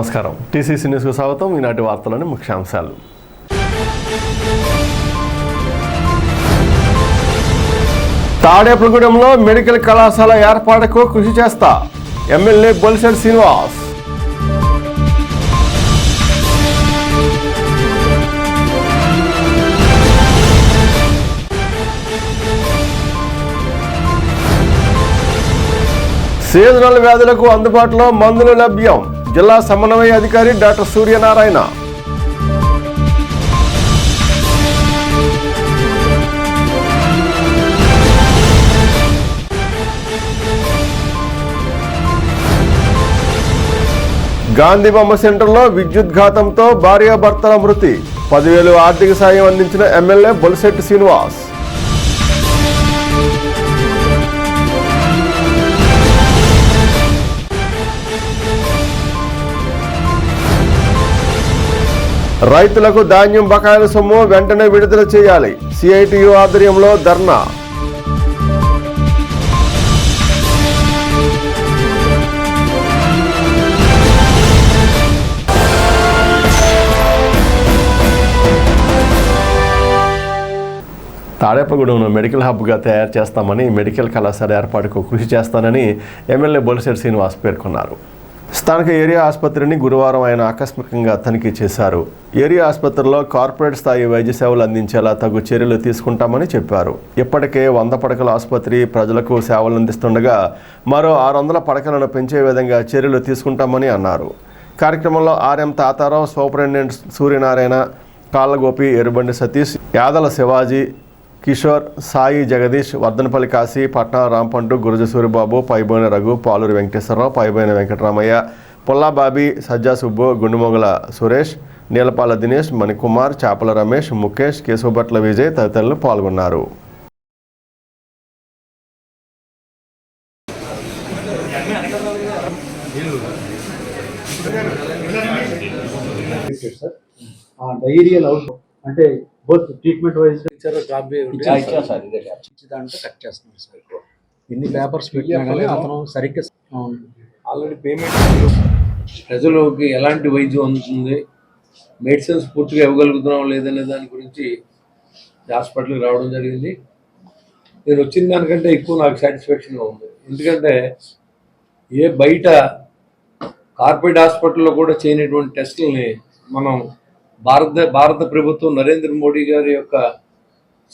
నమస్కారం. టీసీసీ న్యూస్కు స్వాగతం. ఈనాటి వార్తలోని ముఖ్యాంశాలు. తాడేపుగూడెంలో మెడికల్ కళాశాల ఏర్పాటుకు కృషి చేస్తా ఎమ్మెల్యే బొలిసెడ్ శ్రీనివాస్. సీజనల్ వ్యాధులకు అందుబాటులో మందులు లభ్యం. జిల్లా సమన్వయ అధికారి డాక్టర్ సూర్యనారాయణ. గాంధీ బొమ్మ సెంటర్లో విద్యుద్ఘాతంతో భార్యాభర్తల మృతి. పదివేలు ఆర్థిక సాయం అందించిన ఎమ్మెల్యే బొలిశెట్టి శ్రీనివాస్. రైతులకు ధాన్యం బకాయిల సొమ్ము వెంటనే విడుదల చేయాలి. సిఐటియు ఆధ్వర్యంలో ధర్నా. తాడేపగూడెంను మెడికల్ హబ్గా తయారు చేస్తామని మెడికల్ కళాశాల ఏర్పాటుకు కృషి చేస్తానని ఎమ్మెల్యే బొలిశెట్టి శ్రీనివాస్ పేర్కొన్నారు. స్థానిక ఏరియా ఆసుపత్రిని గురువారం ఆయన ఆకస్మికంగా తనిఖీ చేశారు. ఏరియా ఆసుపత్రిలో కార్పొరేట్ స్థాయి వైద్య సేవలు అందించేలా తగు చర్యలు తీసుకుంటామని చెప్పారు. ఇప్పటికే వంద పడకల ఆసుపత్రి ప్రజలకు సేవలు అందిస్తుండగా మరో ఆరు వందల పడకలను పెంచే విధంగా చర్యలు తీసుకుంటామని అన్నారు. కార్యక్రమంలో ఆర్ఎం తాతారావు సూపరింటెండెంట్ సూర్యనారాయణ కాళ్ళగోపి ఎరుబండి సతీష్ యాదల శివాజీ కిషోర్ సాయి జగదీష్ వర్ధనపల్లి కాశీ పట్నా రాంపండు గురజ సూరిబాబు పైబోయిన రఘు పాలూరి వెంకటేశ్వరరావు పైబోయిన వెంకటరామయ్య పుల్లాబాబి సజ్జా సుబ్బు గుండుమొగల సురేష్ నీలపాల దినేష్ మణికుమార్ చాపల రమేష్ ముఖేష్ కేశవభట్ల విజయ్ తదితరులు పాల్గొన్నారు. డైరియల్ అవుట్ అంటే బోత్ ట్రీట్మెంట్ వైజ్ ఇచ్చారు సార్, ఇదే. దాంట్లో కట్ చేస్తున్నారు సార్. ఎన్ని పేపర్స్ పెట్టినా కానీ అతను సరిగ్గా. ఆల్రెడీ పేమెంట్ ప్రజలకి ఎలాంటి వైద్యం అందుతుంది మెడిసిన్స్ పూర్తిగా ఇవ్వగలుగుతున్నాం లేదనే దాని గురించి హాస్పిటల్కి రావడం జరిగింది నేను వచ్చిన దానికంటే ఎక్కువ నాకు సాటిస్ఫాక్షన్గా ఉంది ఎందుకంటే ఏ బయట కార్పొరేట్ హాస్పిటల్లో కూడా చేయనటువంటి టెస్టులని మనం భారత భారత ప్రభుత్వం నరేంద్ర మోడీ గారి యొక్క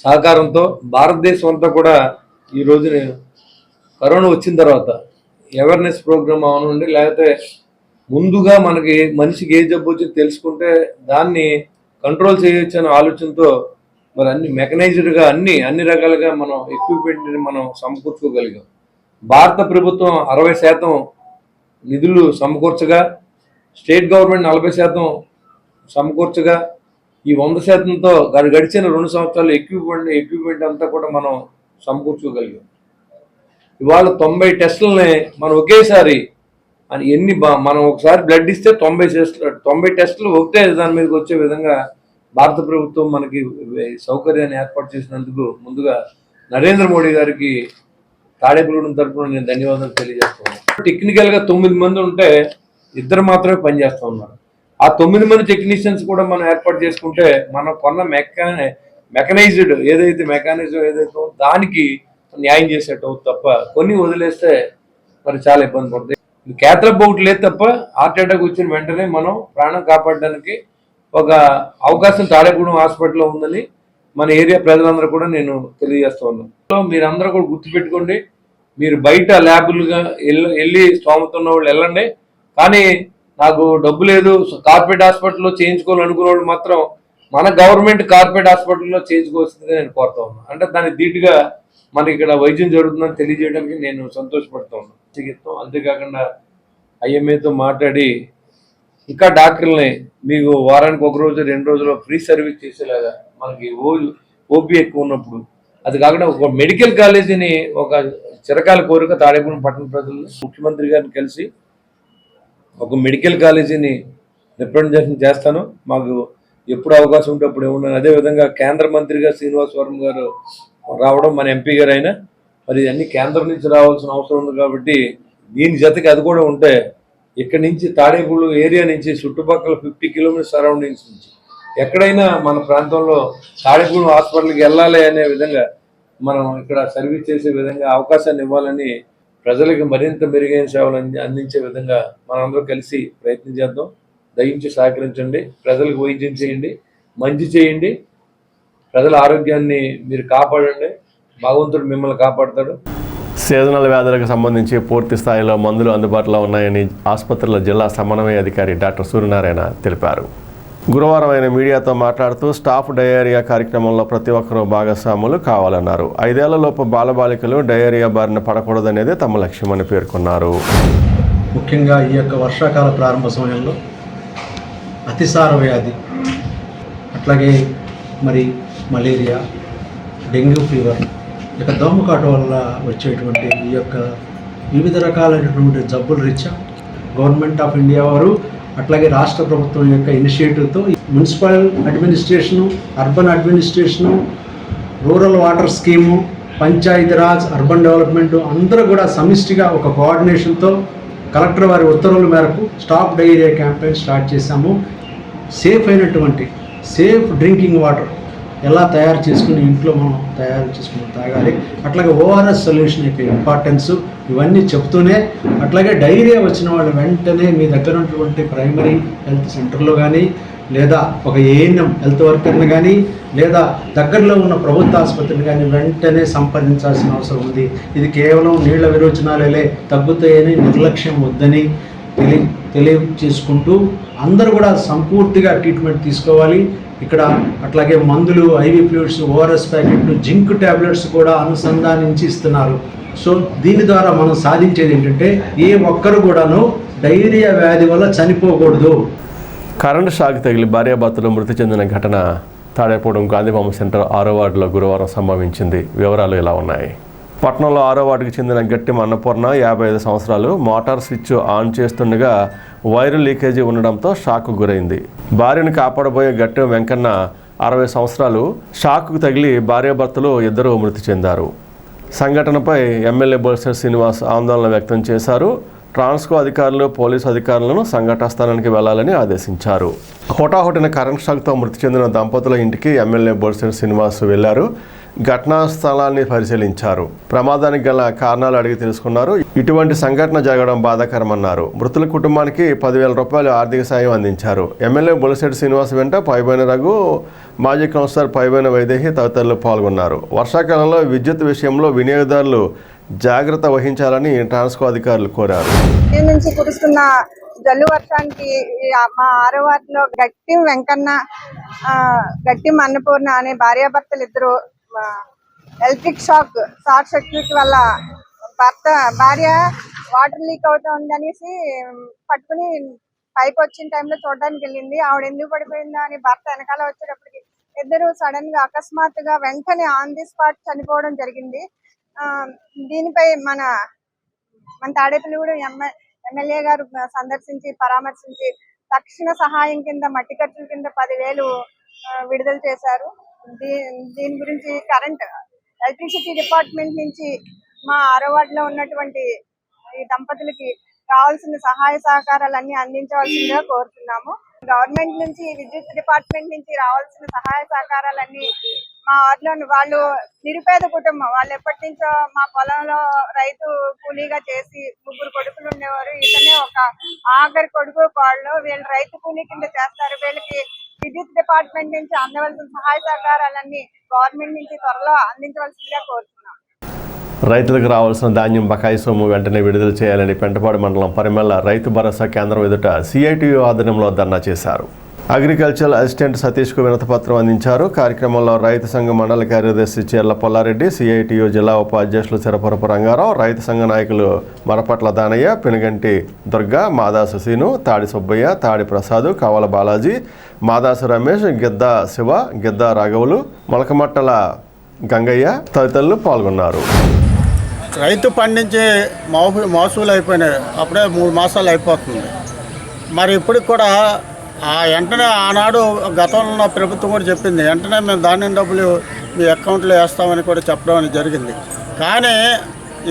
సహకారంతో భారతదేశం అంతా కూడా ఈ రోజున కరోనా వచ్చిన తర్వాత అవేర్నెస్ ప్రోగ్రామ్ అవనండి లేకపోతే ముందుగా మనకి మనిషికి ఏ జబ్బు వచ్చి తెలుసుకుంటే దాన్ని కంట్రోల్ చేయొచ్చు అనే ఆలోచనతో మరి అన్ని మెకనైజ్డ్గా అన్ని అన్ని రకాలుగా మనం ఎక్విప్మెంట్ని మనం సమకూర్చుకోగలిగాం. భారత ప్రభుత్వం అరవై శాతం నిధులు సమకూర్చగా స్టేట్ గవర్నమెంట్ నలభై శాతం సమకూర్చగా ఈ వంద శాతంతో గడి- గడిచిన రెండు సంవత్సరాలు ఎక్విప్మెంట్ ఎక్విప్మెంట్ అంతా కూడా మనం సమకూర్చుకోగలిగాం. ఇవాళ తొంభై టెస్టులని మనం ఒకేసారి అని ఎన్ని మనం ఒకసారి బ్లడ్ ఇస్తే తొంభై టెస్టులు తొంభై టెస్టులు ఒకటే దాని మీదకి వచ్చే విధంగా భారత ప్రభుత్వం మనకి సౌకర్యాన్ని ఏర్పాటు చేసినందుకు ముందుగా నరేంద్ర మోడీ గారికి తాడేపుగూడెం తరపున నేను ధన్యవాదాలు తెలియజేస్తున్నాను. టెక్నికల్గా తొమ్మిది మంది ఉంటే ఇద్దరు మాత్రమే పనిచేస్తూ ఉన్నారు. ఆ తొమ్మిది మంది టెక్నీషియన్స్ కూడా మనం ఏర్పాటు చేసుకుంటే మనం కొన్న మెకా మెకనైజ్డ్ ఏదైతే మెకానిజం ఏదైతే దానికి న్యాయం చేసేట్టు అవుతుంది తప్ప కొన్ని వదిలేస్తే మరి చాలా ఇబ్బంది పడుతుంది. కేతల బౌట్ లేదు తప్ప హార్ట్ అటాక్ వచ్చిన వెంటనే మనం ప్రాణం కాపాడడానికి ఒక అవకాశం తాడేగూడెం హాస్పిటల్లో ఉందని మన ఏరియా ప్రజలందరూ కూడా నేను తెలియజేస్తూ ఉన్నాను. మీరందరూ కూడా గుర్తుపెట్టుకోండి మీరు బయట ల్యాబులుగా వెళ్ళి వెళ్ళి ఉన్న వాళ్ళు వెళ్ళండి కానీ నాకు డబ్బు లేదు. కార్పొరేట్ హాస్పిటల్లో చేయించుకోవాలనుకున్న వాళ్ళు మాత్రం మన గవర్నమెంట్ కార్పొరేట్ హాస్పిటల్లో చేయించుకోవాల్సిందిగా నేను కోరుతా ఉన్నాను అంటే దాని ధీటుగా మనకి ఇక్కడ వైద్యం జరుగుతుందని తెలియజేయడానికి నేను సంతోషపడుతూ ఉన్నాను చికిత్సం అంతేకాకుండా ఐఎంఏతో మాట్లాడి ఇంకా డాక్టర్లని మీకు వారానికి ఒక రోజు రెండు రోజులు ఫ్రీ సర్వీస్ చేసేలాగా మనకి ఓ ఓపీ ఎక్కువ ఉన్నప్పుడు. అది కాకుండా ఒక మెడికల్ కాలేజీని ఒక చిరకాల కోరిక తాడేపూడి పట్టణ ప్రజలు ముఖ్యమంత్రి గారిని కలిసి ఒక మెడికల్ కాలేజీని రిప్రజెంటేషన్ చేస్తాను. మాకు ఎప్పుడు అవకాశం ఉంటే అప్పుడు ఏమున్నాను అదేవిధంగా కేంద్ర మంత్రిగా శ్రీనివాస్ వర్మ గారు రావడం మన ఎంపీ గారు అయినా మరి అన్ని కేంద్రం నుంచి రావాల్సిన అవసరం ఉంది కాబట్టి దీని జతకి అది కూడా ఉంటే ఇక్కడి నుంచి తాడేపూడు ఏరియా నుంచి చుట్టుపక్కల ఫిఫ్టీ కిలోమీటర్స్ సరౌండింగ్స్ నుంచి ఎక్కడైనా మన ప్రాంతంలో తాడేపూడు హాస్పిటల్కి వెళ్ళాలి అనే విధంగా మనం ఇక్కడ సర్వీస్ చేసే విధంగా అవకాశాన్ని ఇవ్వాలని ప్రజలకు మరింత మెరుగైన సేవలు అందించే విధంగా మనందరం కలిసి ప్రయత్నం చేద్దాం. దయించి సహకరించండి. ప్రజలకు వైద్యం చేయండి. మంచి చేయండి. ప్రజల ఆరోగ్యాన్ని మీరు కాపాడండి. భగవంతుడు మిమ్మల్ని కాపాడతాడు. సీజనల్ వ్యాధులకు సంబంధించి పూర్తి స్థాయిలో మందులు అందుబాటులో ఉన్నాయని ఆసుపత్రుల జిల్లా సమన్వయ అధికారి డాక్టర్ సూర్యనారాయణ తెలిపారు. గురువారం ఆయన మీడియాతో మాట్లాడుతూ స్టాఫ్ డయేరియా కార్యక్రమంలో ప్రతి ఒక్కరూ భాగస్వాములు కావాలన్నారు. ఐదేళ్ళలోపు బాలబాలికలు డయేరియా బారిన పడకూడదనేది తమ లక్ష్యమని పేర్కొన్నారు. ముఖ్యంగా ఈ యొక్క వర్షాకాల ప్రారంభ సమయంలో అతిసార వ్యాధి అట్లాగే మరి మలేరియా డెంగ్యూ ఫీవర్ ఇక దోమకాటు వల్ల వచ్చేటువంటి ఈ యొక్క వివిధ రకాలైనటువంటి జబ్బుల రీత్యా గవర్నమెంట్ ఆఫ్ ఇండియా వారు అట్లాగే రాష్ట్ర ప్రభుత్వం యొక్క ఇనిషియేటివ్తో municipal administration urban administration rural water scheme Panchayati Raj urban development అందరూ కూడా సమిష్టిగా ఒక కోఆర్డినేషన్తో కలెక్టర్ వారి ఉత్తర్వుల మేరకు స్టాప్ డైరియా క్యాంపెయిన్ స్టార్ట్ చేశాము. సేఫ్ అయినటువంటి సేఫ్ డ్రింకింగ్ వాటర్ ఎలా తయారు చేసుకుని ఇంట్లో మనం తయారు చేసుకుని తాగాలి. అట్లాగే ఓఆర్ఎస్ సొల్యూషన్ యొక్క ఇంపార్టెన్స్ ఇవన్నీ చెప్తూనే అట్లాగే డైరియా వచ్చిన వాళ్ళు వెంటనే మీ దగ్గర ఉన్నటువంటి ప్రైమరీ హెల్త్ సెంటర్లో కానీ లేదా ఒక ఏఎన్ఎం హెల్త్ వర్కర్ని కానీ లేదా దగ్గరలో ఉన్న ప్రభుత్వ ఆసుపత్రిని కానీ వెంటనే సంప్రదించాల్సిన అవసరం ఉంది. ఇది కేవలం నీళ్ళ విరోచనాలే తగ్గుతాయని నిర్లక్ష్యం వద్దని తెలియ తెలియచేసుకుంటూ అందరూ కూడా సంపూర్తిగా ట్రీట్మెంట్ తీసుకోవాలి. ఇక్కడ అట్లాగే మందులు ఐవి ఫ్లూయిడ్స్ ఓఆర్ఎస్ ప్యాకెట్లు జింక్ టాబ్లెట్స్ కూడా అనుసంధానించి ఇస్తున్నారు. సో దీని ద్వారా మనం సాధించేది ఏంటంటే ఏ ఒక్కరు కూడాను డైరియా వ్యాధి వల్ల చనిపోకూడదు. కరెంటు షాక్ తగిలి భార్యాభర్తలు మృతి చెందిన ఘటన తాడేపూడెం గాంధీబొమ్మ సెంటర్ ఆరో వార్డులో గురువారం సంభవించింది. వివరాలు ఇలా ఉన్నాయి. పట్టణంలో ఆరో వాటికి చెందిన గట్టి అన్నపూర్ణ యాభై ఐదు సంవత్సరాలు మోటార్ స్విచ్ ఆన్ చేస్తుండగా వైరు లీకేజీ ఉండడంతో షాక్ గురైంది. భార్యను కాపాడబోయే గట్టి వెంకన్న అరవై సంవత్సరాలు షాక్కు తగిలి భార్యాభర్తలు ఇద్దరూ మృతి చెందారు. సంఘటనపై ఎమ్మెల్యే బొల్సర్ శ్రీనివాస్ ఆందోళన వ్యక్తం చేశారు. ట్రాన్స్కో అధికారులు పోలీసు అధికారులను సంఘటన స్థానానికి వెళ్ళాలని ఆదేశించారు. హోటాహోటిన కరెంట్ షాక్తో మృతి చెందిన దంపతుల ఇంటికి ఎమ్మెల్యే బొల్సర్ శ్రీనివాస్ వెళ్ళారు. ఘటనా స్థలాన్ని పరిశీలించారు. ప్రమాదానికి గల కారణాలు అడిగి తెలుసుకున్నారు. ఇటువంటి సంఘటన జరగడం బాధాకరమన్నారు. మృతుల కుటుంబానికి పదివేల రూపాయలు ఆర్థిక సాయం అందించారు. ఎమ్మెల్యే బొలిశెట్టి శ్రీనివాస్ వెంట పైబైన రఘు మాజీ కౌన్సిలర్ పైబైన వైదేహి తదితరులు పాల్గొన్నారు. వర్షాకాలంలో విద్యుత్ విషయంలో వినియోగదారులు జాగ్రత్త వహించాలని ట్రాన్స్కో అధికారులు కోరారు. నుంచి కురుస్తున్న జల్లు వర్షానికి మా ఆరో వార్డులో గట్టి వెంకన్న గట్టి అన్నపూర్ణ అనే భార్యాభర్తలు ఇద్దరు ఎలక్ట్రిక్ షాక్ షార్ట్ సర్క్యూట్ వల్ల భర్త భార్య వాటర్ లీక్ అవుతా ఉందనేసి పట్టుకుని పైకి వచ్చిన టైంలో చూడడానికి వెళ్ళింది. ఆవిడ ఎందుకు పడిపోయిందా అని భర్త వెనకాల వచ్చేటప్పటికి ఇద్దరు సడన్గా అకస్మాత్తుగా వెంటనే ఆన్ ది స్పాట్ చనిపోవడం జరిగింది. ఆ, దీనిపై మన మన తాడేపల్లిగూడెం ఎమ్మె ఎమ్మెల్యే గారు సందర్శించి పరామర్శించి తక్షణ సహాయం కింద మట్టి ఖర్చుల కింద పదివేలు విడుదల చేశారు. దీని గురించి కరెంట్ ఎలక్ట్రిసిటీ డిపార్ట్మెంట్ నుంచి మా ఆరో వార్డులో ఉన్నటువంటి ఈ దంపతులకి కావాల్సిన సహాయ సహకారాలన్నీ అందించవలసిందిగా కోరుతున్నాము. గవర్నమెంట్ నుంచి విద్యుత్ డిపార్ట్మెంట్ నుంచి రావాల్సిన సహాయ సహకారాలన్నీ మా వార్డులో వాళ్ళు నిరుపేద కుటుంబం వాళ్ళు ఎప్పటి నుంచో మా పొలంలో రైతు కూలీగా చేసి ముగ్గురు కొడుకులు ఉండేవారు. ఇతనే ఒక ఆఖరి కొడుకు వాళ్ళు వీళ్ళు రైతు కూలీ కింద చేస్తారు. వీళ్ళకి విద్యుత్ డిపార్ట్మెంట్ నుంచి అందవలసిన సహాయ సహకారాలన్నీ గవర్నమెంట్ నుంచి త్వరలో అందించవలసిందిగా కోరుతున్నాం రైతులకు రావాల్సిన ధాన్యం బకాయి సొమ్ము వెంటనే విడుదల చేయాలని పెంటపాడు మండలం పరిమళ రైతు భరోసా కేంద్రం ఎదుట సిఐటియు ఆధ్వర్యంలో ధర్నా చేశారు. అగ్రికల్చర్ అసిస్టెంట్ సతీష్కు వినతపత్రం అందించారు. కార్యక్రమంలో రైతు సంఘ మండల కార్యదర్శి చీర్ల పొల్లారెడ్డి సిఐటియు జిల్లా ఉపాధ్యక్షులు చిరపురపు రంగారావు రైతు సంఘ నాయకులు మరపట్ల దానయ్య పినగంటి దుర్గా మాదాసు సీను తాడి సుబ్బయ్య తాడి ప్రసాద్ కవల బాలాజీ మాదాసు రమేష్ గిద్ద శివ గిద్ద రాఘవులు మొలకమట్టల గంగయ్య తదితరులు పాల్గొన్నారు. రైతు పండించే మోసు మోసూలు అయిపోయినాయి. అప్పుడే మూడు మాసాలు అయిపోతుంది. మరి ఇప్పటికి కూడా ఆ వెంటనే ఆనాడు గతంలో ఉన్న ప్రభుత్వం కూడా చెప్పింది వెంటనే మేము ధాన్యం డబ్బులు మీ అకౌంట్లో వేస్తామని కూడా చెప్పడం అని జరిగింది. కానీ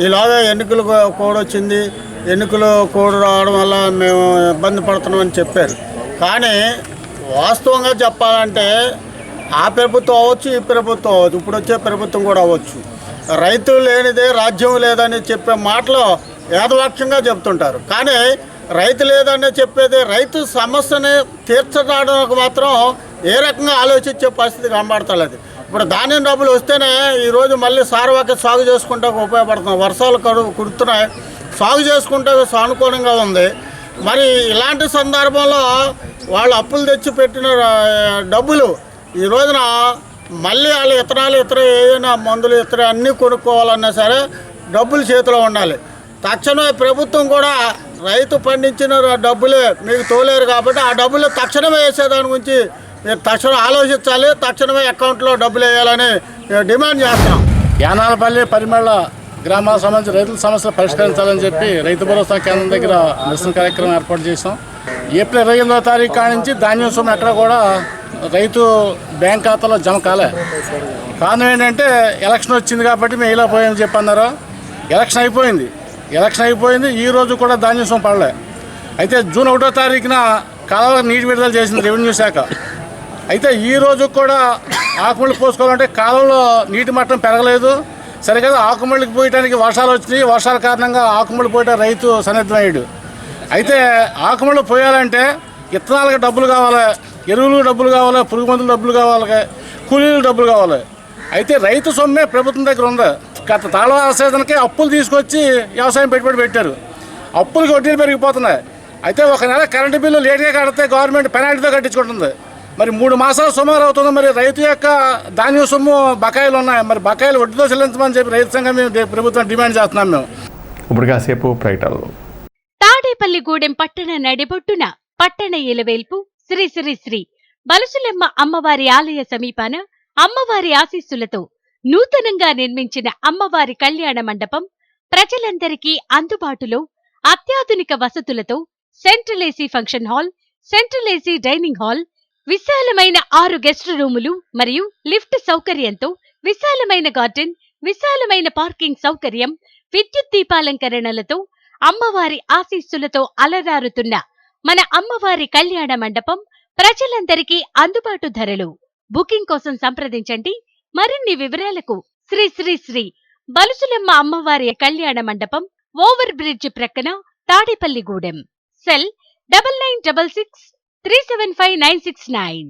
ఈలాగా ఎన్నికలు కూ- కూడా వచ్చింది. ఎన్నికలు కోడ్ రావడం వల్ల మేము ఇబ్బంది పడుతున్నామని చెప్పారు. కానీ వాస్తవంగా చెప్పాలంటే ఆ ప్రభుత్వం అవ్వచ్చు ఈ ప్రభుత్వం అవ్వచ్చు ఇప్పుడు వచ్చే ప్రభుత్వం కూడా అవ్వచ్చు. రైతు లేనిదే రాజ్యం లేదని చెప్పే మాటలు ఏదవాక్యంగా చెప్తుంటారు. కానీ రైతు లేదనే చెప్పేది రైతు సమస్యని తీర్చడానికి మాత్రం ఏ రకంగా ఆలోచించే పరిస్థితి కనబడతలేదు. ఇప్పుడు ధాన్యం డబ్బులు వస్తేనే ఈరోజు మళ్ళీ సారవాక సాగు చేసుకుంటే ఉపయోగపడుతుంది. వర్షాలు కడు కుడుతున్నాయి సాగు చేసుకుంటే సానుకూలంగా ఉంది. మరి ఇలాంటి సందర్భంలో వాళ్ళు అప్పులు తెచ్చి పెట్టిన డబ్బులు ఈ రోజున మళ్ళీ వాళ్ళ ఇతరాలు ఇతర ఏదైనా మందులు ఇతర అన్నీ కొనుక్కోవాలన్నా సరే డబ్బులు చేతిలో ఉండాలి. తక్షణమే ప్రభుత్వం కూడా రైతు పండించిన డబ్బులే మీకు తోలేరు కాబట్టి ఆ డబ్బులు తక్షణమే వేసేదాని గురించి మీరు తక్షణం ఆలోచించాలి తక్షణమే అకౌంట్లో డబ్బులు వేయాలని మేము డిమాండ్ చేస్తున్నాం యానాలపల్లి పరిమళ గ్రామాలకు సంబంధించి రైతుల సమస్యలు పరిష్కరించాలని చెప్పి రైతు భరోసా కేంద్రం దగ్గర నిరసన కార్యక్రమం ఏర్పాటు చేసాం ఏప్రిల్ ఇరవై ఎనిమిదో తారీఖు కాడ నుంచి ధాన్యం సొమ్ము ఎక్కడ కూడా రైతు బ్యాంక్ ఖాతాలో జమ కాలే. కారణం ఏంటంటే ఎలక్షన్ వచ్చింది కాబట్టి మేము ఇలా పోయామని చెప్పన్నారు. ఎలక్షన్ అయిపోయింది. ఎలక్షన్ అయిపోయింది ఈ రోజు కూడా ధాన్యం పడలే. అయితే జూన్ ఒకటో తారీఖున కాలువ నీటి విడుదల చేసింది రెవెన్యూ శాఖ. అయితే ఈ రోజు కూడా ఆకుమళ్ళు పోసుకోవాలంటే కాలంలో నీటి మట్టం పెరగలేదు. సరిగ్గా ఆకుమళ్ళకి పోయటానికి వర్షాలు వచ్చినాయి. వర్షాల కారణంగా ఆకుమళ్ళు పోయట రైతు సన్నద్ధమయ్యాడు. అయితే ఆకుమళ్ళు పోయాలంటే విత్తనాలకు డబ్బులు కావాలి ఎరువులు డబ్బులు కావాలి పురుగు మందులు డబ్బులు కావాలి కూలీలు డబ్బులు కావాలి. అయితే రైతు సొమ్మే ప్రభుత్వం దగ్గర ఉంది. గత తాళవ సీజన్కి అప్పులు తీసుకొచ్చి వ్యవసాయం పెట్టుబడి పెట్టారు. అప్పులకి వడ్డీలు పెరిగిపోతున్నాయి. అయితే ఒక నెల కరెంటు బిల్లు లేట్గా కడితే గవర్నమెంట్ పెనాల్టీతో కట్టించుకుంటుంది. మరి మూడు మాసాలు సుమారు అవుతుంది? మరి రైతు యొక్క ధాన్యం సొమ్ము బకాయిలు ఉన్నాయి. మరి బకాయిలు వడ్డీతో చెల్లించమని చెప్పి రైతు సంఘం మేము ప్రభుత్వం డిమాండ్ చేస్తున్నాం మేము. ఇప్పుడు కాసేపు ప్రకటనలు. తాడేపల్లిగూడెం పట్టణ నడిబొట్టున పట్టణ ఇలవేల్పు శ్రీ శ్రీ శ్రీ బలుసులెమ్మ అమ్మవారి ఆలయ సమీపాన అమ్మవారి ఆశీస్సులతో నూతనంగా నిర్మించిన అమ్మవారి కళ్యాణ మండపం ప్రజలందరికీ అందుబాటులో అత్యాధునిక వసతులతో central AC function hall central AC dining hall విశాలమైన ఆరు గెస్ట్ రూములు మరియు లిఫ్ట్ సౌకర్యంతో విశాలమైన గార్డెన్ విశాలమైన పార్కింగ్ సౌకర్యం విద్యుత్ దీపాలంకరణలతో అమ్మవారి ఆశీస్సులతో అలరారుతున్న మన అమ్మవారి కళ్యాణ మండపం ప్రజలందరికీ అందుబాటు ధరలు. బుకింగ్ కోసం సంప్రదించండి. మరిన్ని వివరాలకు శ్రీ శ్రీ శ్రీ బలుసులమ్మ అమ్మవారి కళ్యాణ మండపం ఓవర్ బ్రిడ్జ్ ప్రక్కన Tadepalligudem cell double nine double six three seven five nine six nine.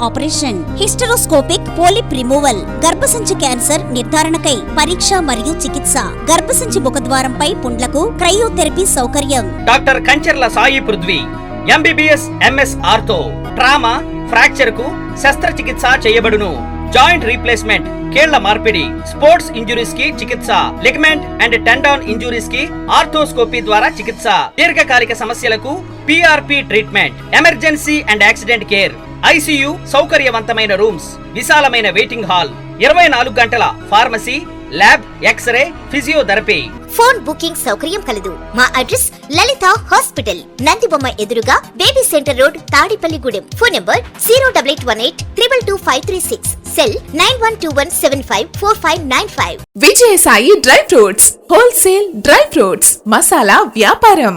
Operation. Hysteroscopic polyp removal గర్భసంచి క్యాన్సర్ నిర్ధారణకై పరీక్ష మరియు చికిత్స. గర్భసంచి ముఖద్వారంపై పుండ్లకు క్రయోథెరపీ సౌకర్యం. Doctor Kancharla Sai Prithvi MBBS MS ortho trauma ఫ్రాక్చర్కు శస్త్రచికిత్స చేయబడును. జాయింట్ రీప్లేస్మెంట్ కీళ్ళ మార్పిడి స్పోర్ట్స్ ఇంజురీస్కి చికిత్స లిగమెంట్ అండ్ టెండాన్ ఇంజురీస్కి ఆర్థోస్కోపీ ద్వారా చికిత్స. దీర్ఘకాలిక సమస్యలకు PRP treatment emergency and accident care ICU సౌకర్యవంతమైన రూమ్స్ విశాలమైన వెయిటింగ్ హాల్ ఇరవై నాలుగు గంటల pharmacy lab X-ray physiotherapy. Phone booking సౌకర్యం కలదు. మా అడ్రస్ లలిత హాస్పిటల్ నందిబొమ్మ ఎదురుగా baby centre road Tadepalligudem. Phone number zero double eight one eight triple two five three six. Cell nine one two one seven five four five nine five. Vijayasai dry fruits wholesale dry fruits masala వ్యాపారం.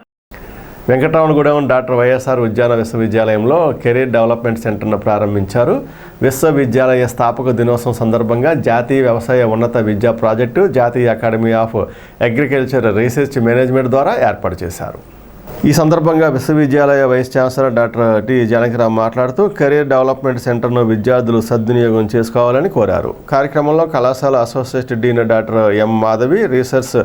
Venkataramagudem doctor YSR ఉద్యాన విశ్వవిద్యాలయంలో career development సెంటర్ను ప్రారంభించారు. విశ్వవిద్యాలయ స్థాపక దినోత్సవం సందర్భంగా జాతీయ వ్యవసాయ ఉన్నత విద్యా ప్రాజెక్టు జాతీయ academy of agriculture research management ద్వారా ఏర్పాటు చేశారు. ఈ సందర్భంగా విశ్వవిద్యాలయ vice chancellor doctor T Janakiram మాట్లాడుతూ కెరీర్ డెవలప్మెంట్ సెంటర్ను విద్యార్థులు సద్వినియోగం చేసుకోవాలని కోరారు. కార్యక్రమంలో కళాశాల associate dean doctor M Madhavi research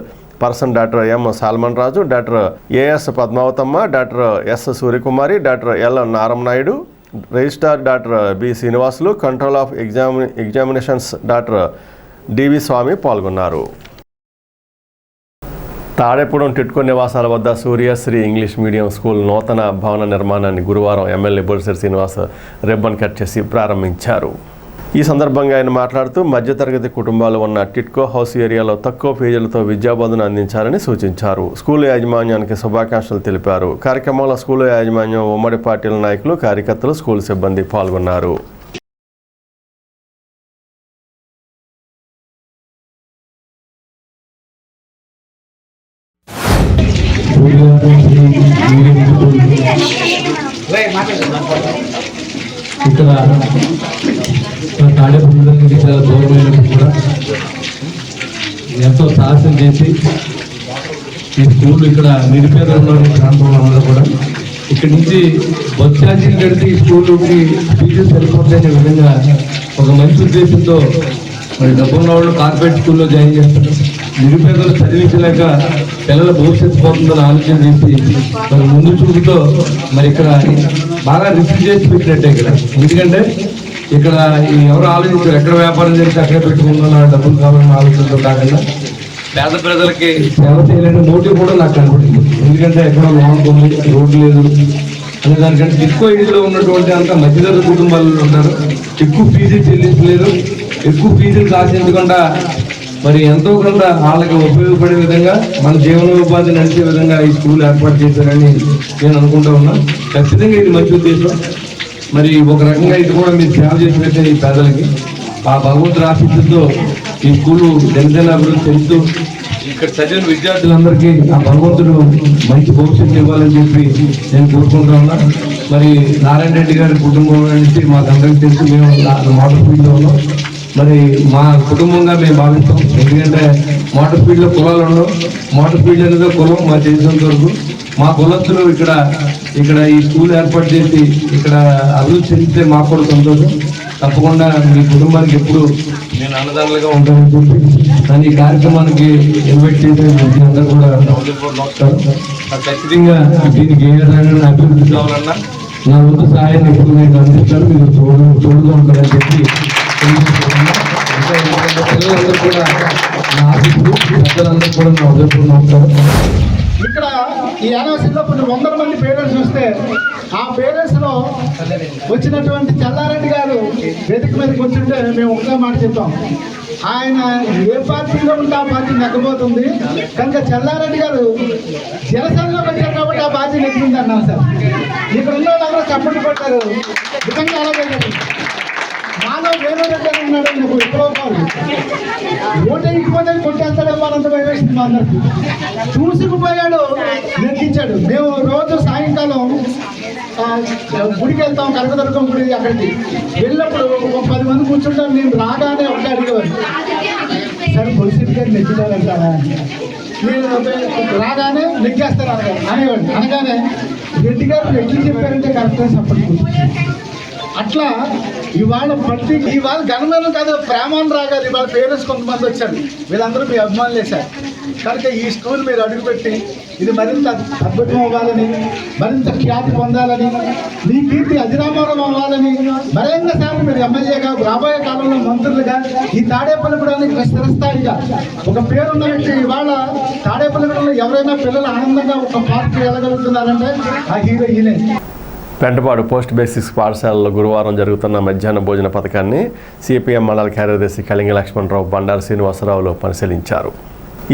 person doctor M Salmon Raju doctor AS Padmavathamma doctor S Suryakumari doctor L Naram Naidu registrar doctor B Srinivasulu control of ఎగ్జామి examinations doctor DV స్వామి పాల్గొన్నారు. తాడేపురం టిట్కో నివాసాల వద్ద Suryasri English medium school నూతన భవన నిర్మాణాన్ని గురువారం MLA బొలిసెర్ Srinivas ribbon cut చేసి ప్రారంభించారు. ఈ సందర్భంగా ఆయన మాట్లాడుతూ మధ్యతరగతి కుటుంబాలు ఉన్న టిట్కో హౌస్ ఏరియాలో తక్కువ ఫీజులతో విద్యాబోధన అందించాలని సూచించారు. స్కూల్ యాజమాన్యానికి శుభాకాంక్షలు తెలిపారు. కార్యక్రమంలో స్కూల్ యాజమాన్యం ఉమ్మడి పార్టీల నాయకులు కార్యకర్తలు స్కూల్ సిబ్బంది పాల్గొన్నారు ఇక్కడ మన తాడేపల్లికి చాలా దూరమైనప్పుడు కూడా చేసి ఈ స్కూల్ ఇక్కడ నిరుపేదలు ప్రాంతంలో ఉన్నది కూడా. ఇక్కడ నుంచి బస్ ఛార్జీలు కడితే ఈ స్కూల్కి ఫీజు సరిపోతాయనే విధంగా ఒక మంచి ఉద్దేశంతో మరి డబ్బున్న వాళ్ళు కార్పొరేట్ స్కూల్లో జాయిన్ చేస్తారు. నిరుపేదలు చదివించలేక పిల్లల భవిష్యత్తు పోతుందని ఆలోచన చేసి మరి ముందు చూపుతో మరి ఇక్కడ బాగా రిస్క్ చేసి పెట్టినట్టే ఇక్కడ. ఎందుకంటే ఇక్కడ ఎవరు ఆలోచించారు ఎక్కడ వ్యాపారం చేస్తే అక్కడ పెట్టుకుంటున్నా నా డబ్బులు కావాలని ఆలోచనతో కాకుండా పేద ప్రజలకి సేవ చేయలేని మోటివ్ కూడా నాకు కనపడింది. ఎందుకంటే ఎక్కడ లోన్ ఉంది రోడ్డు లేదు. అనే దానికంటే ఎక్కువ ఇంట్లో ఉన్నటువంటి అంత మధ్యతరగతి కుటుంబాలు ఉంటారు ఎక్కువ ఫీజులు చెల్లించలేరు ఎక్కువ ఫీజులు కాసేందుకుండా మరి ఎంతో కొంత వాళ్ళకి ఉపయోగపడే విధంగా మన జీవనోపాధి నడిచే విధంగా ఈ స్కూల్ ఏర్పాటు చేశారని నేను అనుకుంటా ఉన్నా. ఖచ్చితంగా ఇది మంచి ఉద్దేశం. మరి ఒక రకంగా ఇది కూడా మీరు సేవ చేసినట్టే ఈ పేదలకి. ఆ భగవంతుడు ఆశిస్తుతో ఈ స్కూలు జనజన అభివృద్ధి చెందుతూ ఇక్కడ చదివిన విద్యార్థులందరికీ ఆ భగవంతుడు మంచి భవిష్యత్తు ఇవ్వాలని చెప్పి నేను కోరుకుంటా ఉన్నా. మరి నారాయణ రెడ్డి గారి కుటుంబం నుంచి మాకందరికీ తెలుసు మేము మోటార్ ఫీల్డ్లో ఉన్నాం. మరి మా కుటుంబంగా మేము భావిస్తాం. ఎందుకంటే మోటార్ ఫీల్డ్లో కులాలు ఉండవు. మోటార్ ఫీల్డ్ అనేది కులం మా తెలిసినంత వరకు మా కులస్తులు ఇక్కడ ఇక్కడ ఈ స్కూల్ ఏర్పాటు చేసి ఇక్కడ అభివృద్ధి చెందితే మాకు కూడా సంతోషం. తప్పకుండా మీ కుటుంబానికి ఎప్పుడు నేను అన్నదానులుగా ఉంటానని చెప్పి నన్ను ఈ కార్యక్రమానికి ఇన్వైట్ చేసే మీ అందరూ కూడా నమస్కారం. ఖచ్చితంగా దీనికి ఏ రకంగా అభివృద్ధి కావాలన్నా నా వంతు సహాయాన్ని ఎప్పుడు నేను అందిస్తాను మీరు చూడు చూడుగా ఉంటారని చెప్పి పిల్లలందరూ కూడా నా ఆశిస్తులు పెద్దలందరూ కూడా నా ఉదయపూర్ణ నమస్కారం ఇక్కడ ఈ యూనివర్సిటీలో కొన్ని వందల మంది పేరెంట్స్ వస్తే ఆ పేరెంట్స్లో వచ్చినటువంటి చల్లారెడ్డి గారు వేదిక మీదకి వచ్చింటే మేము ఒకటే మాట చెప్పాం ఆయన ఏ పార్టీలో ఉంటే ఆ పార్టీ నెగ్గబోతుంది. కనుక చల్లారెడ్డి గారు జనసేనలోకి వచ్చారు కాబట్టి ఆ పార్టీ నెగ్గింది అన్నాం సార్. ఇక్కడ ఉన్న వాళ్ళందరూ చప్పట్లు కొట్టారు. నిజంగా అలాగే నాలో వేరే దగ్గర ఉన్నాడు నాకు ఎప్పుడో కాదు. ఓటే ఇకపోతే కొట్టేస్తాడేమో అన్నంత వేసింది మా అందరికి. చూసుకుపోయాడు లెక్కించాడు. మేము రోజు సాయంకాలం గుడికి వెళ్తాం కనకదుర్గం గుడి అక్కడికి. వెళ్ళినప్పుడు ఒక పది మంది కూర్చుంటాం మేము రాగానే ఒకటి అడిగేవారు. సార్ పొలిసిటీ గారు నెగ్గుతారంటారా నేను రాగానే నెగ్గేస్తారు అనేవాడు అనగానే రెడ్డి గారు ఎట్లు చెప్పారంటే కరెక్ట్గా సపోర్ట్ అట్లా ఇవాళ ప్రతి ఇవాళ ఘనమైన కాదు ప్రేమాన్ రాగారు. ఇవాళ పేరెంట్స్ కొంతమంది వచ్చారు. వీళ్ళందరూ మీ అభిమానులు వేశారు కనుక ఈ స్కూల్ మీరు అడుగుపెట్టి ఇది మరింత అద్భుతం అవ్వాలని మరింత ఖ్యాతి పొందాలని మీ కీర్తి అధిరామారం అవ్వాలని మరింత సార్లు మీరు ఎమ్మెల్యేగా రాబోయే కాలంలో మంత్రులుగా ఈ తాడేపల్లిగూడని స్థిరస్థాయిగా ఒక పేరున్న వ్యక్తి ఇవాళ తాడేపల్లిగూడలో ఎవరైనా పిల్లలు ఆనందంగా ఒక పార్క్ వెళ్ళగలుగుతున్నారంటే ఆ హీరో ఈయనే. పెంటపాడు పోస్ట్ బేసిక్స్ పాఠశాలలో గురువారం జరుగుతున్న మధ్యాహ్న భోజన పథకాన్ని సిపిఎం మండల కార్యదర్శి కళింగ లక్ష్మణరావు బండారు శ్రీనివాసరావులు పరిశీలించారు.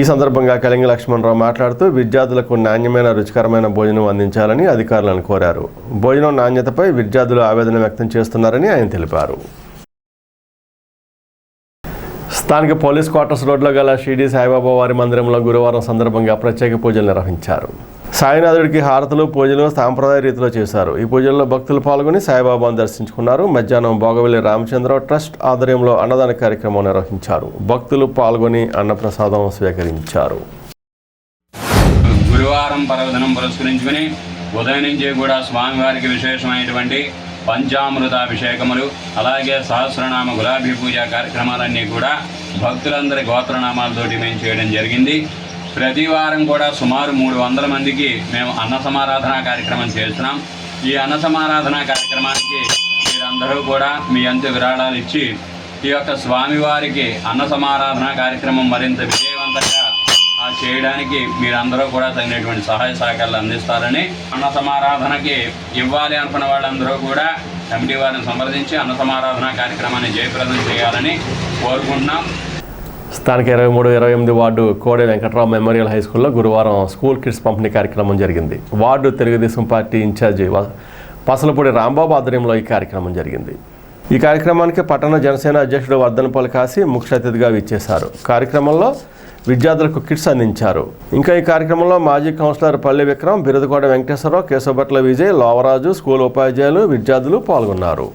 ఈ సందర్భంగా కళింగ లక్ష్మణరావు మాట్లాడుతూ విద్యార్థులకు నాణ్యమైన రుచికరమైన భోజనం అందించాలని అధికారులను కోరారు. భోజనం నాణ్యతపై విద్యార్థులు ఆవేదన వ్యక్తం చేస్తున్నారని ఆయన తెలిపారు. స్థానిక పోలీస్ క్వార్టర్స్ రోడ్లో గల షిర్డీ సాయిబాబా వారి మందిరంలో గురువారం సందర్భంగా ప్రత్యేక పూజలు నిర్వహించారు. సాయినాథుడికి హారతులు పూజలు సాంప్రదాయ రీతిలో చేశారు. ఈ పూజల్లో భక్తులు పాల్గొని సాయిబాబాను దర్శించుకున్నారు. మధ్యాహ్నం భోగవల్లి రామచంద్రరావు ట్రస్ట్ ఆధ్వర్యంలో అన్నదాన కార్యక్రమం నిర్వహించారు. భక్తులు పాల్గొని అన్నప్రసాదం స్వీకరించారు. గురువారం పర్వదినం పురస్కరించుకుని ఉదయం నుంచి కూడా స్వామివారికి విశేషమైనటువంటి పంచామృతాభిషేకములు అలాగే సహస్రనామ గులాబీ పూజ కార్యక్రమాలన్నీ కూడా భక్తులందరి గోత్రనామాలతోటి మేము చేయడం జరిగింది. ప్రతి వారం కూడా సుమారు మూడు వందల మందికి మేము అన్న సమారాధన కార్యక్రమం చేస్తున్నాం. ఈ అన్న సమారాధన కార్యక్రమానికి మీరందరూ కూడా మీ అంత విరాళాలు ఇచ్చి ఈ యొక్క స్వామివారికి అన్న సమారాధన కార్యక్రమం మరింత విజయవంతంగా ఆ చేయడానికి మీరందరూ కూడా తగినటువంటి సహాయ సహకారాలు అందిస్తారని అన్న సమారాధనకి ఇవ్వాలి అనుకున్న వాళ్ళందరూ కూడా కమిటీ వారిని సంప్రదించి అన్న సమారాధన కార్యక్రమాన్ని జయప్రదం చేయాలని కోరుకుంటున్నాం. స్థానిక ఇరవై మూడు ఇరవై ఎనిమిది వార్డు కోడే వెంకట్రావు మెమోరియల్ హై స్కూల్లో గురువారం స్కూల్ కిడ్స్ పంపిణీ కార్యక్రమం జరిగింది. Ward Telugu Desam party incharge Pasalapudi Rambabu ఆధ్వర్యంలో ఈ కార్యక్రమం జరిగింది. ఈ కార్యక్రమానికి పట్టణ జనసేన అధ్యక్షుడు వర్ధనపల్లి కాసి ముఖ్య అతిథిగా విచ్చేశారు. కార్యక్రమంలో విద్యార్థులకు కిట్స్ అందించారు. ఇంకా ఈ కార్యక్రమంలో మాజీ కౌన్సిలర్ పల్లె విక్రమ్ బిరుదుకోట వెంకటేశ్వరరావు కేశవభట్ల విజయ్ లోవరాజు స్కూల్ ఉపాధ్యాయులు విద్యార్థులు పాల్గొన్నారు.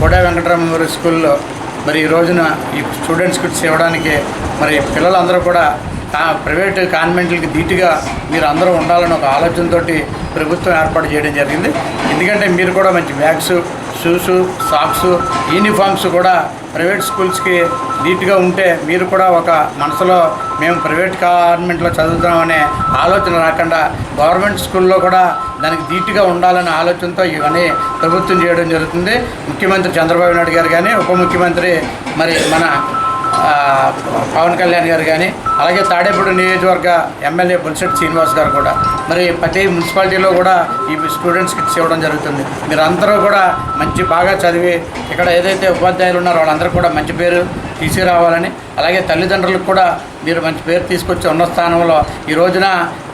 కోడా వెంకటరామ స్కూల్లో మరి ఈ రోజున ఈ స్టూడెంట్స్ కిట్స్ ఇవ్వడానికి మరి పిల్లలందరూ కూడా ప్రైవేట్ కాన్వెంట్లకి ధీటుగా మీరు అందరూ ఉండాలని ఒక ఆలోచనతోటి ప్రభుత్వం ఏర్పాటు చేయడం జరిగింది. ఎందుకంటే మీరు కూడా మంచి బ్యాగ్స్ షూసు సాక్స్ యూనిఫామ్స్ కూడా ప్రైవేట్ స్కూల్స్కి నీట్గా ఉంటే మీరు కూడా ఒక మనసులో మేము ప్రైవేట్ గవర్నమెంట్లో చదువుతామనే ఆలోచన రాకుండా గవర్నమెంట్ స్కూల్లో కూడా దానికి ధీటుగా ఉండాలనే ఆలోచనతో ఇవన్నీ ప్రభుత్వం చేయడం జరుగుతుంది. ముఖ్యమంత్రి చంద్రబాబు నాయుడు గారు కానీ ఉప ముఖ్యమంత్రి మరి మన పవన్ కళ్యాణ్ గారు కానీ అలాగే తాడేపూడి నియోజకవర్గ ఎమ్మెల్యే బుల్సెట్ శ్రీనివాస్ గారు కూడా మరి ప్రతి మున్సిపాలిటీలో కూడా ఈ స్టూడెంట్స్కి ఇవ్వడం జరుగుతుంది. మీరందరూ కూడా మంచి బాగా చదివి ఇక్కడ ఏదైతే ఉపాధ్యాయులు ఉన్నారో వాళ్ళందరూ కూడా మంచి పేరు తీసుకురావాలని అలాగే తల్లిదండ్రులకు కూడా మీరు మంచి పేరు తీసుకొచ్చి ఉన్న స్థానంలో ఈ రోజున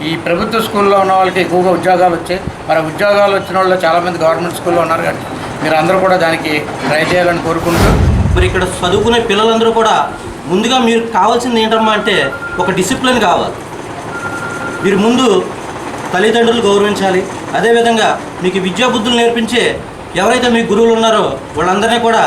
ఈ ప్రభుత్వ స్కూల్లో ఉన్న వాళ్ళకి ఎక్కువగా ఉద్యోగాలు వచ్చాయి. మరి ఉద్యోగాలు వచ్చిన వాళ్ళు చాలామంది గవర్నమెంట్ స్కూల్లో ఉన్నారు కాబట్టి మీరు అందరూ కూడా దానికి ట్రై చేయాలని కోరుకుంటూ మరి ఇక్కడ చదువుకునే పిల్లలందరూ కూడా ముందుగా మీరు కావాల్సింది ఏంటమ్మా అంటే ఒక డిసిప్లిన్ కావాలి. మీరు ముందు తల్లిదండ్రులు గౌరవించాలి. అదేవిధంగా మీకు విద్యా బుద్ధులు నేర్పించే ఎవరైతే మీ గురువులు ఉన్నారో వాళ్ళందరినీ కూడా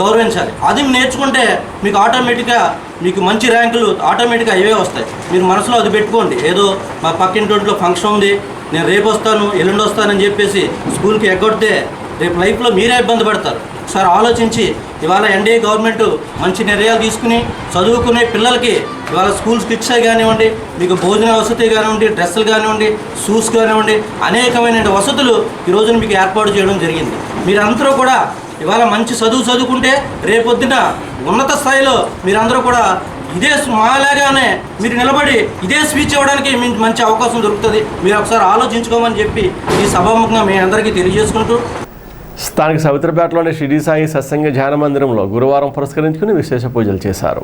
గౌరవించాలి. అది నేర్చుకుంటే మీకు ఆటోమేటిక్గా మీకు మంచి ర్యాంకులు ఆటోమేటిక్గా అవే వస్తాయి. మీరు మనసులో అది పెట్టుకోండి. ఏదో మా పక్కింటి ఫంక్షన్ ఉంది నేను రేపు వస్తాను ఎల్లుండి వస్తానని చెప్పేసి స్కూల్కి ఎగ్గొడితే రేపు లైఫ్లో మీరే ఇబ్బంది పడతారు. ఒకసారి ఆలోచించి ఇవాళ ఎన్డీఏ గవర్నమెంట్ మంచి నిర్ణయాలు తీసుకుని చదువుకునే పిల్లలకి ఇవాళ స్కూల్స్ కిట్సే కానివ్వండి మీకు భోజన వసతి కానివ్వండి డ్రెస్సులు కానివ్వండి షూస్ కానివ్వండి అనేకమైన వసతులు ఈ రోజున మీకు ఏర్పాటు చేయడం జరిగింది. మీరందరూ కూడా ఇవాళ మంచి చదువు చదువుకుంటే రేపొద్దున ఉన్నత స్థాయిలో మీరందరూ కూడా ఇదే మాలాగానే మీరు నిలబడి ఇదే స్పీచ్ ఇవ్వడానికి మంచి అవకాశం దొరుకుతుంది. మీరు ఒకసారి ఆలోచించుకోమని చెప్పి ఈ సభాముఖంగా మీ అందరికీ తెలియజేసుకుంటూ స్థానిక సవిత్రపేటలోని షిరిడి సాయి సత్సంగ ధ్యాన మందిరంలో గురువారం పురస్కరించుకుని విశేష పూజలు చేశారు.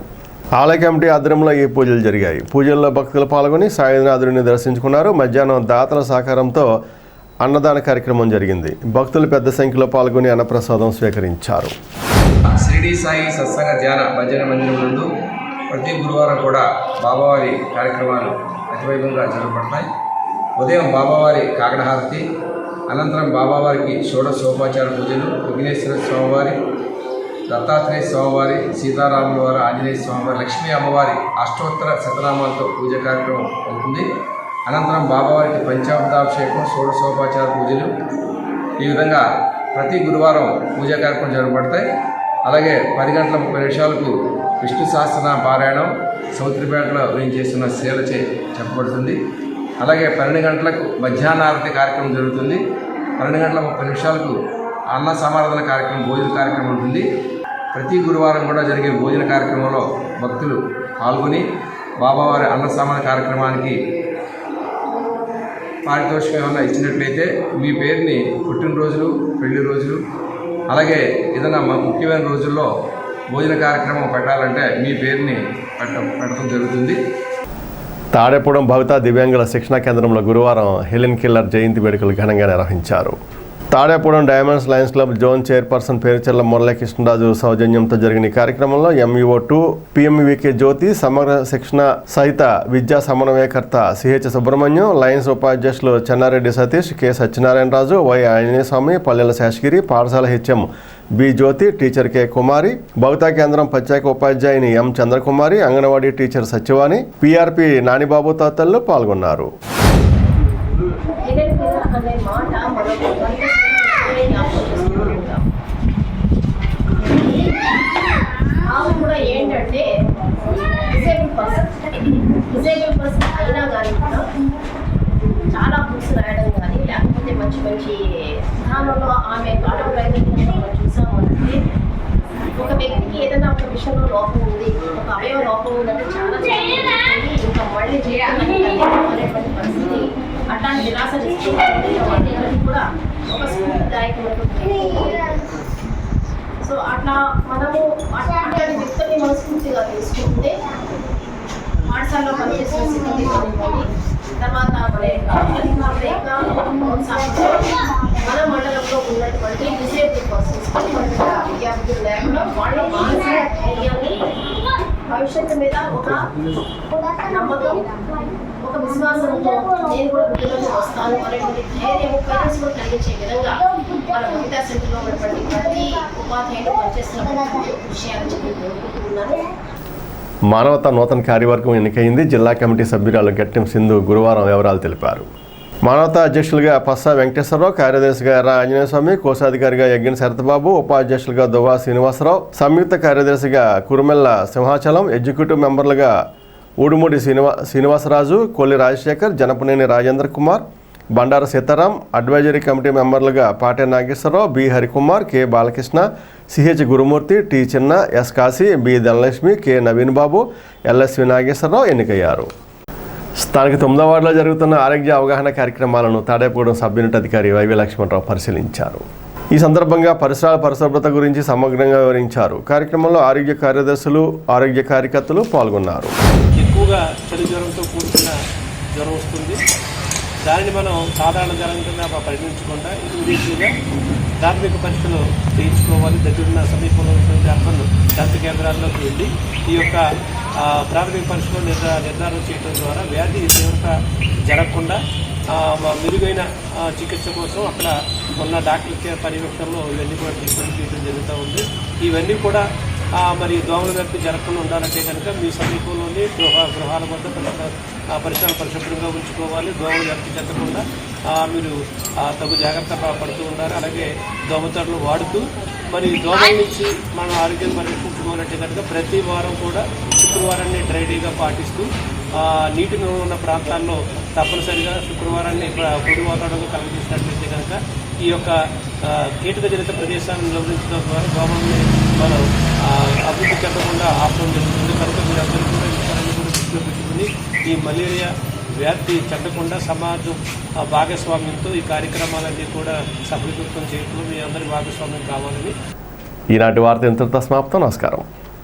ఆలయ కమిటీ ఆధ్వర్యంలో ఈ పూజలు జరిగాయి. పూజల్లో భక్తులు పాల్గొని సాయినాథుడిని దర్శించుకున్నారు. మధ్యాహ్నం దాతల సహకారంతో అన్నదాన కార్యక్రమం జరిగింది. భక్తులు పెద్ద సంఖ్యలో పాల్గొని అన్నప్రసాదం స్వీకరించారు. షిరిడి సాయి సత్సంగ ధ్యాన భజన మందిరం నందు ప్రతి గురువారం కూడా బాబావారి కార్యక్రమాలు అతివైభవంగా జరగబడతాయి. ఉదయం బాబావారి కాకడహారతి అనంతరం బాబావారికి షోడశోపాచార పూజలు విఘ్నేశ్వర స్వామివారి దత్తాత్రేయ స్వామివారి సీతారాముల వారి ఆంజనేయ స్వామివారి లక్ష్మీ అమ్మవారి అష్టోత్తర శతనామాలతో పూజ కార్యక్రమం అవుతుంది. అనంతరం బాబావారికి పంచామృతాభిషేకం షోడశోపాచార పూజలు. ఈ విధంగా ప్రతి గురువారం పూజా కార్యక్రమం జరగబడతాయి అలాగే పది గంటల ముప్పై నిమిషాలకు విష్ణు సహస్రనామ పారాయణం సౌత్రిపేటలో మేము చేస్తున్న సేవ చెప్పబడుతుంది. అలాగే పన్నెండు గంటలకు మధ్యాహ్న ఆరతి కార్యక్రమం జరుగుతుంది. పన్నెండు గంటల ముప్పై నిమిషాలకు అన్న సమారాధన కార్యక్రమం భోజన కార్యక్రమం ఉంటుంది. ప్రతి గురువారం కూడా జరిగే భోజన కార్యక్రమంలో భక్తులు పాల్గొని బాబావారి అన్న సమాన కార్యక్రమానికి పారితోషికం ఏమైనా ఇచ్చినట్లయితే మీ పేరుని పుట్టినరోజులు పెళ్ళి రోజులు అలాగే ఏదైనా ముఖ్యమైన రోజుల్లో భోజన కార్యక్రమం పెట్టాలంటే మీ పేరుని పెట్ట పెట్టడం జరుగుతుంది. తాడేపురం భవిత దివ్యాంగుల శిక్షణా కేంద్రంలో గురువారం హెలెన్ కిల్లర్ జయంతి వేడుకలు ఘనంగా నిర్వహించారు. Tadepuram diamonds lions club zone chairperson Peruchella Muralikrishnaraju సౌజన్యంతో జరిగిన ఈ కార్యక్రమంలో ఎంఈఓ టూ పిఎంవికే జ్యోతి సమగ్ర శిక్షణ సహిత విద్యా సమన్వయకర్త సిహెచ్ సుబ్రహ్మణ్యం లయన్స్ ఉపాధ్యక్షులు చెన్నారెడ్డి సతీష్ కె సత్యనారాయణరాజు వై ఆంజనేయస్వామి పల్లెల శేషగిరి పాఠశాల HM B Jyothi teacher K Kumari భౌతా కేంద్రం ప్రత్యేక ఉపాధ్యాయుని M Chandrakumari anganwadi teacher Satyavani PRP Nanibabu తదితరులు పాల్గొన్నారు అనే మాట మనకు వంట జ్ఞాపకం చేసుకుంటాం ఆమె కూడా ఏంటంటే డిసేబుల్ పర్సన్ డిసేబుల్ పర్సన్ అయినా కానీ కూడా చాలా బుక్స్ రాయడం కానీ లేకపోతే మంచి మంచి స్థానంలో ఆమె ఆటోగ్రైజింగ్ మనం చూసామంటే ఒక వ్యక్తికి ఏదైనా ఒక విషయంలో లోపం ఉంది ఒక అవయవ లోపం ఉందంటే చాలా చాలా ఇంకా మళ్ళీ చేయాలని అనేటువంటి పరిస్థితి అట్లాంటి నిరాశ వాళ్ళందరికీ కూడా ఒక స్ఫూర్తిదాయకమైనటువంటి సో అట్లా మనము అట్లా- అట్లాంటి వ్యక్తుల్ని మనస్ఫూర్తిగా తీసుకుంటే పాఠశాలలో పనిచేసిన సిబ్బంది తర్వాత మన మన మండలంలో ఉన్నటువంటి డిసేబుల్ పర్సన్స్ విద్యార్థులు లేకుండా వాళ్ళ మానసిక ధైర్యాన్ని భవిష్యత్తు మీద ఒక నమ్మకం ఒక విశ్వాసంతో నేను కూడా వృద్ధిలోకి వస్తాను అనేటువంటి ధైర్యం పేరెంట్స్ కూడా కలిగించే విధంగా మన కవితా సెంటర్లో ఉన్నటువంటి ప్రతి ఉపాధ్యాయులు పనిచేస్తున్న విషయాలు చెప్పి కోరుకుంటున్నాను. మానవతా నూతన కార్యవర్గం ఎన్నికైంది. జిల్లా కమిటీ సభ్యురాలు గట్టెం సింధు గురువారం వివరాలు తెలిపారు. మానవతా అధ్యక్షులుగా పస్సా వెంకటేశ్వరరావు కార్యదర్శిగా రా ఆంజనేయస్వామి కోశాధికారిగా యజ్ఞ శరత్బాబు ఉపాధ్యక్షులుగా దువ్వా శ్రీనివాసరావు సంయుక్త కార్యదర్శిగా కురుమెల్ల సింహాచలం ఎగ్జిక్యూటివ్ మెంబర్లుగా Udumudi శ్రీనివా Srinivasaraju Kolli Rajasekhar Janapaneni Rajendra Kumar Bandaru Sitaram advisory committee మెంబర్లుగా Pate Nageswararao B. Harikumar K. Balakrishna CH Gurumurthy T. Chinna S. Kasi B. Dhanalakshmi K. Naveen Babu LSV Nageswararao ఎన్నికయ్యారు. స్థానిక తొమ్మిదవాడలో వార్డులో జరుగుతున్న ఆరోగ్య అవగాహన కార్యక్రమాలను తాడేపూడెం సబ్ యూనిట్ అధికారి వైవి లక్ష్మణరావు పరిశీలించారు. ఈ సందర్భంగా పరిసరాల పరిశుభ్రత గురించి సమగ్రంగా వివరించారు. కార్యక్రమంలో ఆరోగ్య కార్యదర్శులు ఆరోగ్య కార్యకర్తలు పాల్గొన్నారు. ఎక్కువగా చలి జ్వరంతో కూడుకున్న జ్వరం దానిని మనం సాధారణ జరగకుండా కింద పరిగణించకుండా ఇమీడియట్గా ప్రాథమిక పరీక్షలు చేయించుకోవాలి దగ్గరున్న సమీపంలో ఉన్నటువంటి అర్బన్ హెల్త్ కేంద్రాల్లోకి వెళ్ళి ఈ యొక్క ప్రాథమిక పరీక్షలు నిర్ధా నిర్ధారణ చేయడం ద్వారా వ్యాధి తీవ్రత జరగకుండా మెరుగైన చికిత్స కోసం అక్కడ ఉన్న డాక్టర్ పర్యవేక్షణలో ఇవన్నీ కూడా ట్రీట్మెంట్ చేయడం జరుగుతూ ఉంది. ఇవన్నీ కూడా మరి దోమల వ్యాప్తి జరగకుండా ఉండాలంటే కనుక మీ సమీపంలోని గృహ గృహాల వద్ద పరిసరాలు పరిశుభ్రంగా ఉంచుకోవాలి. దోమల వ్యాప్తి చెందకుండా మీరు తగు జాగ్రత్త పడుతూ ఉండాలి. అలాగే దోమతడులు వాడుతూ మరి దోమల నుంచి మన ఆరోగ్యం పరిరక్షించుకోవాలంటే కనుక ప్రతి వారం కూడా శుక్రవారాన్ని డ్రైడీగా పాటిస్తూ నీటి నిల్వ ఉన్న ప్రాంతాల్లో తప్పనిసరిగా శుక్రవారాన్ని పొడి వాతావరణంలో కలిగించినట్లయితే కనుక ఈ యొక్క కీటక జనిత ప్రదేశాలను నిర్వహించడం ద్వారా దోమల్ని మనం అభివృద్ధి చెందకుండా ఆపడం జరుగుతుంది. కనుక మీరు అందరూ కూడా ఈ విషయాన్ని కూడా దృష్టిలో పెట్టుకుని ఈ మలేరియా వ్యాప్తి చెందకుండా సమాజం భాగస్వామ్యంతో ఈ కార్యక్రమాలన్నీ కూడా సఫలీకృతం చేయడంలో మీ అందరి భాగస్వామ్యం కావాలని. ఈనాటి వార్త ఇంతటితో సమాప్తం. నమస్కారం.